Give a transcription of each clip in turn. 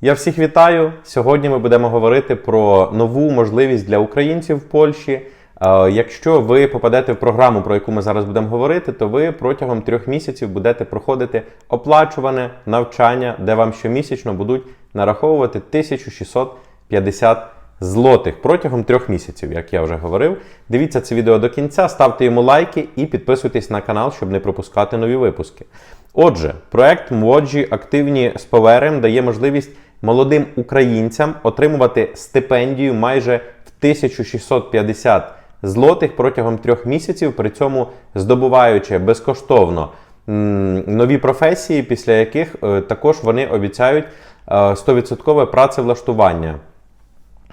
Я всіх вітаю. Сьогодні ми будемо говорити про нову можливість для українців в Польщі. Е, Якщо ви попадете в програму, про яку ми зараз будемо говорити, то ви протягом трьох місяців будете проходити оплачуване навчання, де вам щомісячно будуть нараховувати 1650 злотих протягом трьох місяців, як я вже говорив. Дивіться це відео до кінця, ставте йому лайки і підписуйтесь на канал, щоб не пропускати нові випуски. Отже, проект Мwoджі активні з поверем дає можливість молодим українцям отримувати стипендію майже в 1650 злотих протягом трьох місяців, при цьому здобуваючи безкоштовно нові професії, після яких е, також вони обіцяють е, 100% працевлаштування.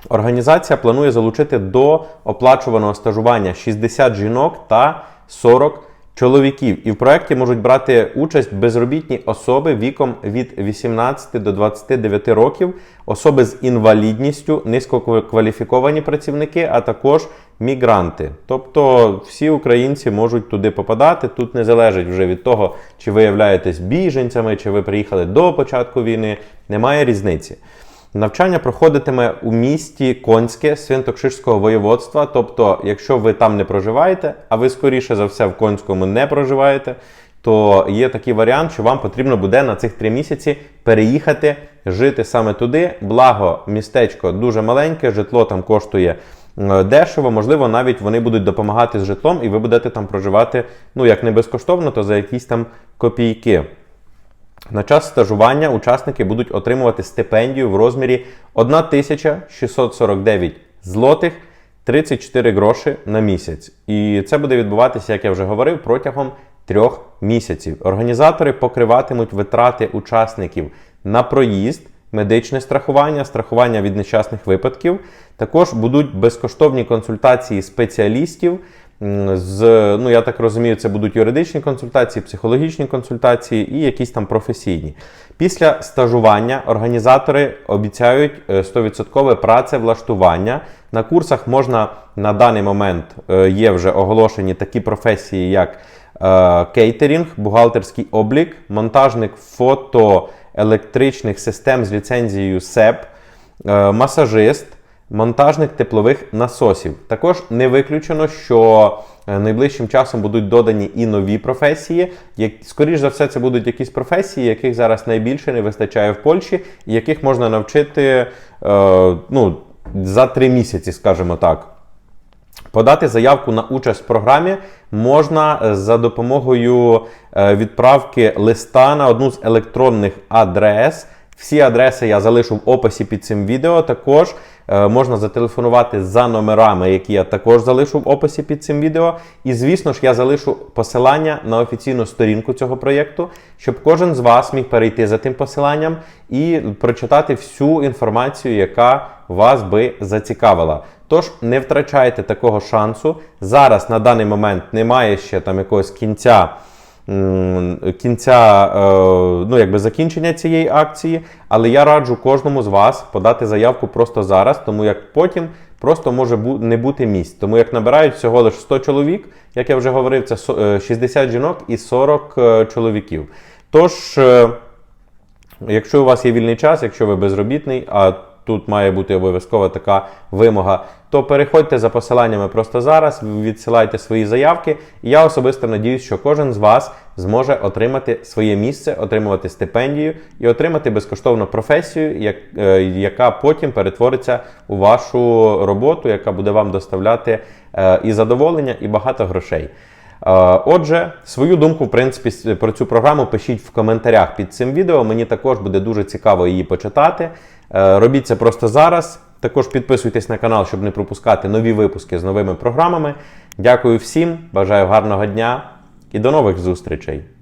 Організація планує залучити до оплачуваного стажування 60 жінок та 40 чоловіків. І в проєкті можуть брати участь безробітні особи віком від 18 до 29 років, особи з інвалідністю, низькокваліфіковані працівники, а також мігранти. Тобто всі українці можуть туди попадати. Тут не залежить вже від того, чи ви являєтесь біженцями, чи ви приїхали до початку війни. Немає різниці. Навчання проходитиме у місті Конське Свинтокширського воєводства. Тобто, якщо ви там не проживаєте, а ви скоріше за все в Конському не проживаєте, то є такий варіант, що вам потрібно буде на цих три місяці переїхати жити саме туди. Благо, містечко дуже маленьке, житло там коштує е, дешево. Можливо, навіть вони будуть допомагати з житлом, і ви будете там проживати, ну як не безкоштовно, то за якісь там копійки. На час стажування учасники будуть отримувати стипендію в розмірі 1649 злотих 34 гроші на місяць. І це буде відбуватися, як я вже говорив, протягом трьох місяців. Організатори покриватимуть витрати учасників на проїзд, медичне страхування, страхування від нещасних випадків. Також будуть безкоштовні консультації спеціалістів. З, ну я так розумію, це будуть юридичні консультації, психологічні консультації і якісь там професійні. Після стажування організатори обіцяють е, 100% працевлаштування. На курсах можна на даний момент е, є вже оголошені такі професії, як е, кейтерінг, бухгалтерський облік, монтажник фотоелектричних систем з ліцензією СЕП, е, масажист монтажник теплових насосів. Також не виключено, що е, найближчим часом будуть додані і нові професії. Як, скоріш за все, це будуть якісь професії, яких зараз найбільше не вистачає в Польщі, і яких можна навчити е, ну, за три місяці, скажімо так. Подати заявку на участь в програмі можна е, за допомогою е, відправки листа на одну з електронних адрес. Всі адреси я залишу в описі під цим відео. Також е, можна зателефонувати за номерами, які я також залишу в описі під цим відео. І, звісно ж, я залишу посилання на офіційну сторінку цього проєкту, щоб кожен з вас міг перейти за тим посиланням і прочитати всю інформацію, яка вас би зацікавила. Тож не втрачайте такого шансу. Зараз на даний момент немає ще там якогось кінця. Кінця е, ну, якби закінчення цієї акції, але я раджу кожному з вас подати заявку просто зараз, тому як потім просто може не бути місць. Тому як набирають всього лише 100 чоловік, як я вже говорив, це е, 60 жінок і 40 е, чоловіків. Тож, е, Якщо у вас є вільний час, якщо ви безробітний, а тут має бути обов'язкова така вимога, то переходьте за посиланнями просто зараз, відсилайте свої заявки. І я особисто надіюсь, що кожен з вас зможе отримати своє місце, отримувати стипендію і отримати безкоштовну професію, як, е, яка потім перетвориться у вашу роботу, яка буде вам доставляти е, і задоволення, і багато грошей. Е, Отже, свою думку, в принципі, про цю програму пишіть в коментарях під цим відео. Мені також буде дуже цікаво її почитати. Е, Робіть це просто зараз. Також підписуйтесь на канал, щоб не пропускати нові випуски з новими програмами. Дякую всім, бажаю гарного дня і до нових зустрічей!